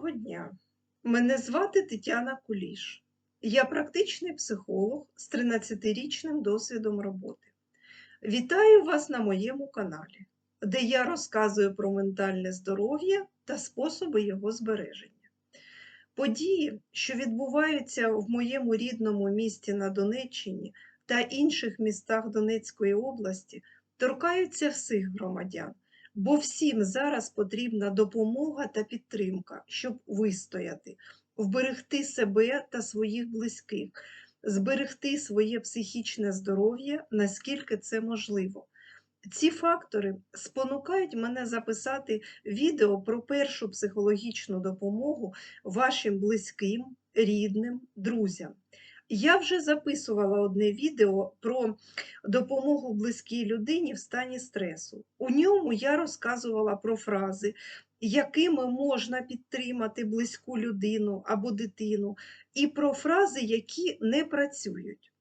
Доброго дня! Мене звати Тетяна Куліш. Я практичний психолог з 13-річним досвідом роботи. Вітаю вас на моєму каналі, де я розказую про ментальне здоров'я та способи його збереження. Події, що відбуваються в моєму рідному місті на Донеччині та інших містах Донецької області, торкаються всіх громадян бо всім зараз потрібна допомога та підтримка, щоб вистояти, вберегти себе та своїх близьких, зберегти своє психічне здоров'я, наскільки це можливо. Ці фактори спонукають мене записати відео про першу психологічну допомогу вашим близьким, рідним, друзям. Я вже записувала одне відео про допомогу близькій людині в стані стресу. У ньому я розказувала про фрази, якими можна підтримати близьку людину або дитину, і про фрази, які не працюють.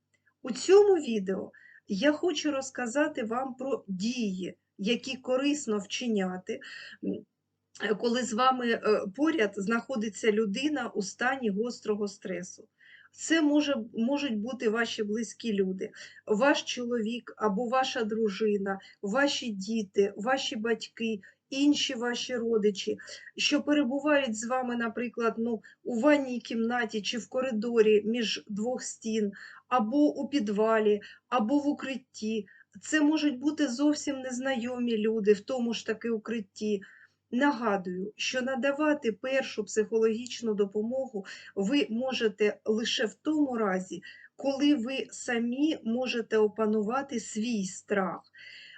У цьому відео я хочу розказати вам про дії, які корисно вчиняти. Коли з вами е, поряд знаходиться людина у стані гострого стресу. Це може, можуть бути ваші близькі люди, ваш чоловік або ваша дружина, ваші діти, ваші батьки, інші ваші родичі, що перебувають з вами, наприклад, ну, у ванній кімнаті чи в коридорі між двох стін, або у підвалі, або в укритті. Це можуть бути зовсім незнайомі люди в тому ж таки укритті. Нагадую, що надавати першу психологічну допомогу ви можете лише в тому разі, коли ви самі можете опанувати свій страх,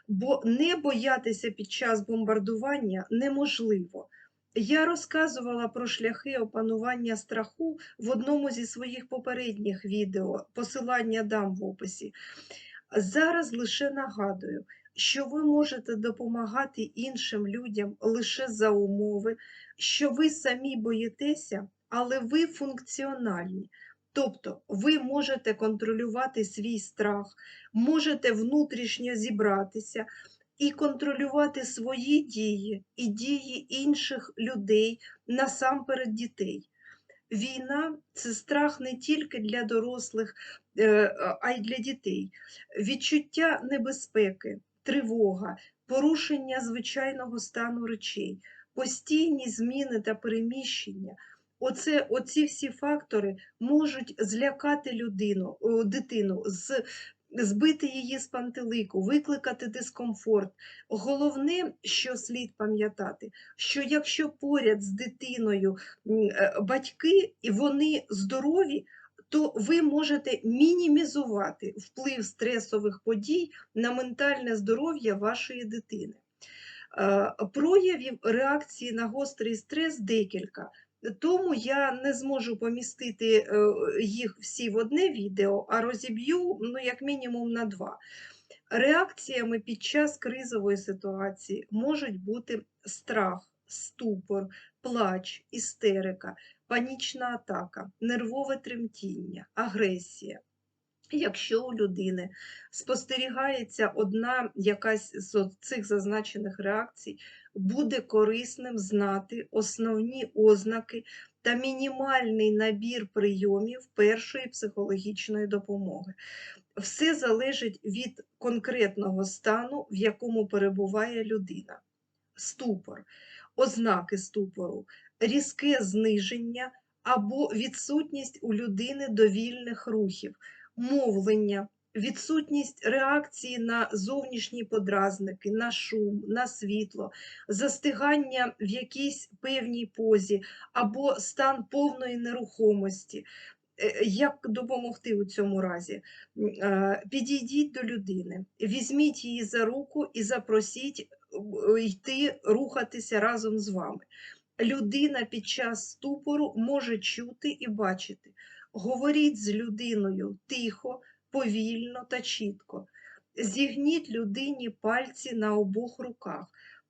бо не боятися під час бомбардування неможливо. Я розказувала про шляхи опанування страху в одному зі своїх попередніх відео, посилання дам в описі. Зараз лише нагадую, що ви можете допомагати іншим людям лише за умови, що ви самі боїтеся, але ви функціональні. Тобто ви можете контролювати свій страх, можете внутрішньо зібратися і контролювати свої дії і дії інших людей, насамперед дітей. Війна це страх не тільки для дорослих, е, а й для дітей. Відчуття небезпеки, тривога, порушення звичайного стану речей, постійні зміни та переміщення. Оце, Оці всі фактори можуть злякати людину, дитину, з, збити її з пантелику, викликати дискомфорт. Головне, що слід пам'ятати, що якщо поряд з дитиною е, батьки і вони здорові, то ви можете мінімізувати вплив стресових подій на ментальне здоров'я вашої дитини. Е, проявів реакції на гострий стрес декілька, тому я не зможу помістити е, їх всі в одне відео, а розіб'ю ну, як мінімум на два. Реакціями під час кризової ситуації можуть бути страх, ступор, плач, істерика, панічна атака, нервове тремтіння, агресія. Якщо у людини спостерігається одна якась з цих зазначених реакцій, буде корисним знати основні ознаки та мінімальний набір прийомів першої психологічної допомоги. Все залежить від конкретного стану, в якому перебуває людина. Ступор, ознаки ступору, різке зниження або відсутність у людини довільних рухів, мовлення, відсутність реакції на зовнішні подразники, на шум, на світло, застигання в якійсь певній позі або стан повної нерухомості. Е, як допомогти у цьому разі? Е, підійдіть до людини, візьміть її за руку і запросіть е, йти рухатися разом з вами людина під час ступору може чути і бачити. Говоріть з людиною тихо, повільно та чітко. Зігніть людині пальці на обох руках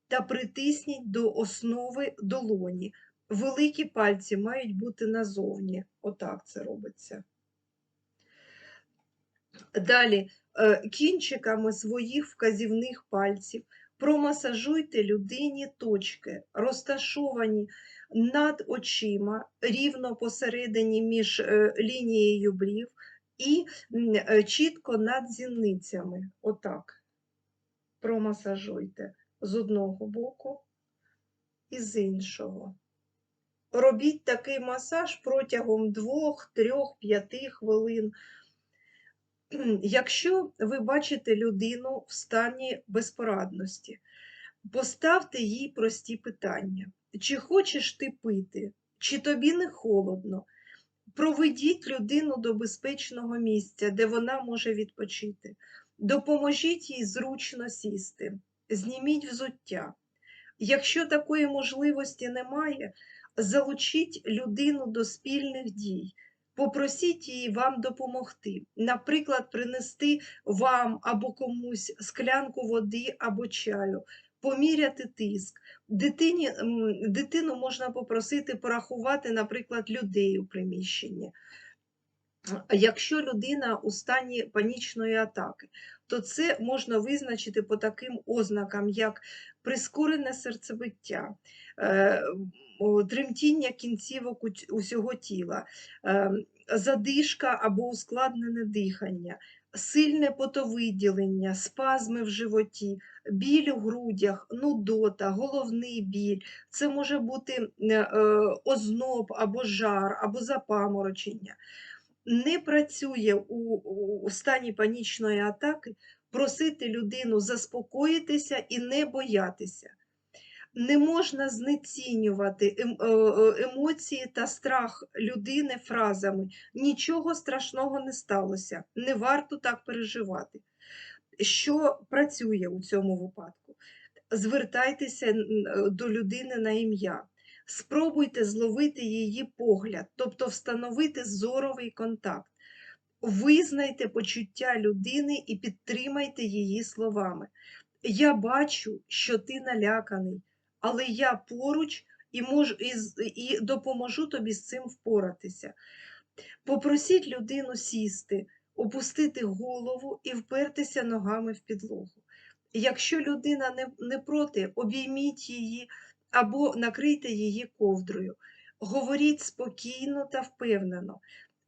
та притисніть до основи долоні. Великі пальці мають бути назовні. Отак це робиться. Далі, е, кінчиками своїх вказівних пальців Промасажуйте людині точки, розташовані над очима, рівно посередині між е, лінією брів і е, чітко над зіницями. Отак. Промасажуйте з одного боку і з іншого. Робіть такий масаж протягом 2, 3, 5 хвилин. Якщо ви бачите людину в стані безпорадності, поставте їй прості питання. Чи хочеш ти пити, чи тобі не холодно? Проведіть людину до безпечного місця, де вона може відпочити. Допоможіть їй зручно сісти, зніміть взуття. Якщо такої можливості немає, залучіть людину до спільних дій. Попросіть її вам допомогти, наприклад, принести вам або комусь склянку води або чаю, поміряти тиск. Дитині, дитину можна попросити порахувати, наприклад, людей у приміщенні. Якщо людина у стані панічної атаки, то це можна визначити по таким ознакам, як прискорене серцебиття, е, тремтіння кінцівок усього тіла, е, задишка або ускладнене дихання, сильне потовиділення, спазми в животі, біль у грудях, нудота, головний біль. Це може бути е, озноб або жар, або запаморочення не працює у, у стані панічної атаки просити людину заспокоїтися і не боятися. Не можна знецінювати ем- е, е, емоції та страх людини фразами Нічого страшного не сталося, не варто так переживати. Що працює у цьому випадку? Звертайтеся е, до людини на ім'я. Спробуйте зловити її погляд, тобто встановити зоровий контакт. Визнайте почуття людини і підтримайте її словами. Я бачу, що ти наляканий, але я поруч і, можу, і, і допоможу тобі з цим впоратися. Попросіть людину сісти, опустити голову і впертися ногами в підлогу. Якщо людина не, не проти, обійміть її або накрийте її ковдрою. Говоріть спокійно та впевнено.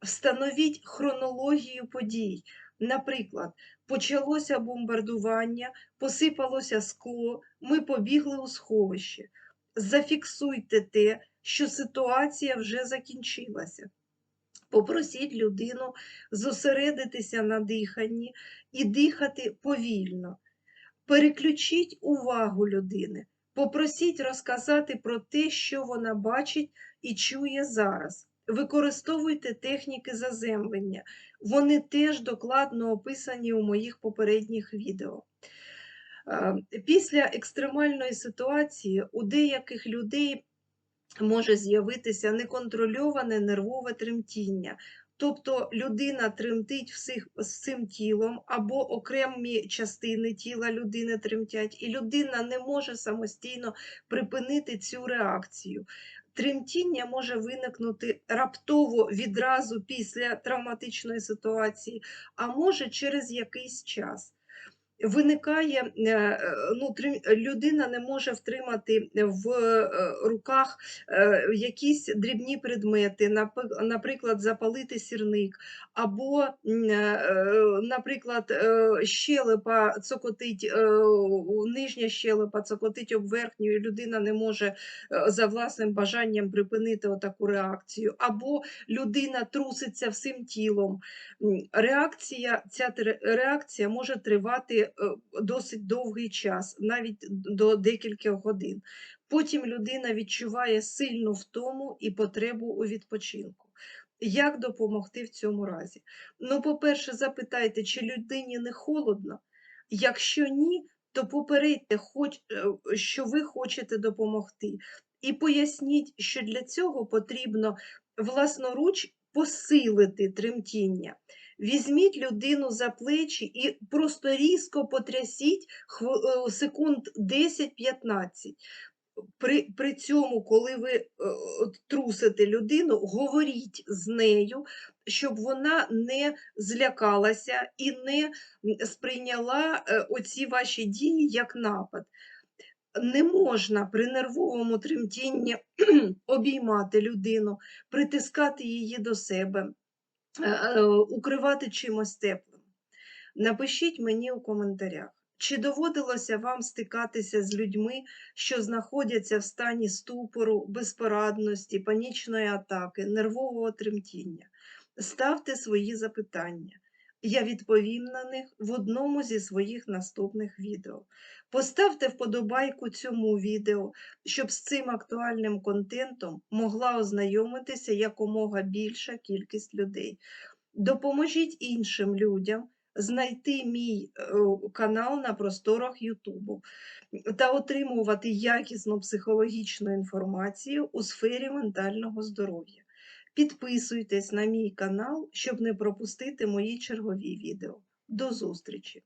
Встановіть хронологію подій. Наприклад, почалося бомбардування, посипалося скло, ми побігли у сховище. Зафіксуйте те, що ситуація вже закінчилася. Попросіть людину зосередитися на диханні і дихати повільно. Переключіть увагу людини. Попросіть розказати про те, що вона бачить і чує зараз. Використовуйте техніки заземлення. Вони теж докладно описані у моїх попередніх відео. Е, Після екстремальної ситуації у деяких людей може з'явитися неконтрольоване нервове тремтіння. Тобто людина тремтить всіх, всім тілом, або окремі частини тіла людини тремтять, і людина не може самостійно припинити цю реакцію. Тремтіння може виникнути раптово відразу після травматичної ситуації, а може через якийсь час виникає, е, ну, людина не може втримати в е, руках е, якісь дрібні предмети, наприклад, запалити сірник, або, наприклад, щелепа цокотить, нижня щелепа цокотить об верхню, і людина не може за власним бажанням припинити отаку реакцію, або людина труситься всім тілом. Реакція, ця реакція може тривати е, досить довгий час, навіть до декількох годин. Потім людина відчуває сильну втому і потребу у відпочинку. Як допомогти в цьому разі? Ну, по-перше, запитайте, чи людині не холодно. Якщо ні, то попередьте, е, що ви хочете допомогти, і поясніть, що для цього потрібно власноруч посилити тремтіння. Візьміть людину за плечі і просто різко потрясіть е, секунд 10-15. При, при цьому, коли ви е, трусите людину, говоріть з нею, щоб вона не злякалася і не сприйняла е, оці ваші дії як напад. Не можна при нервовому тремтінні обіймати людину, притискати її до себе, укривати чимось теплим. Напишіть мені у коментарях, чи доводилося вам стикатися з людьми, що знаходяться в стані ступору, безпорадності, панічної атаки, нервового тремтіння. Ставте свої запитання. Я відповім на них в одному зі своїх наступних відео. Поставте вподобайку цьому відео, щоб з цим актуальним контентом могла ознайомитися якомога більша кількість людей. Допоможіть іншим людям знайти мій е, канал на просторах Ютубу та отримувати якісну психологічну інформацію у сфері ментального здоров'я. Підписуйтесь на мій канал, щоб не пропустити мої чергові відео. До зустрічі!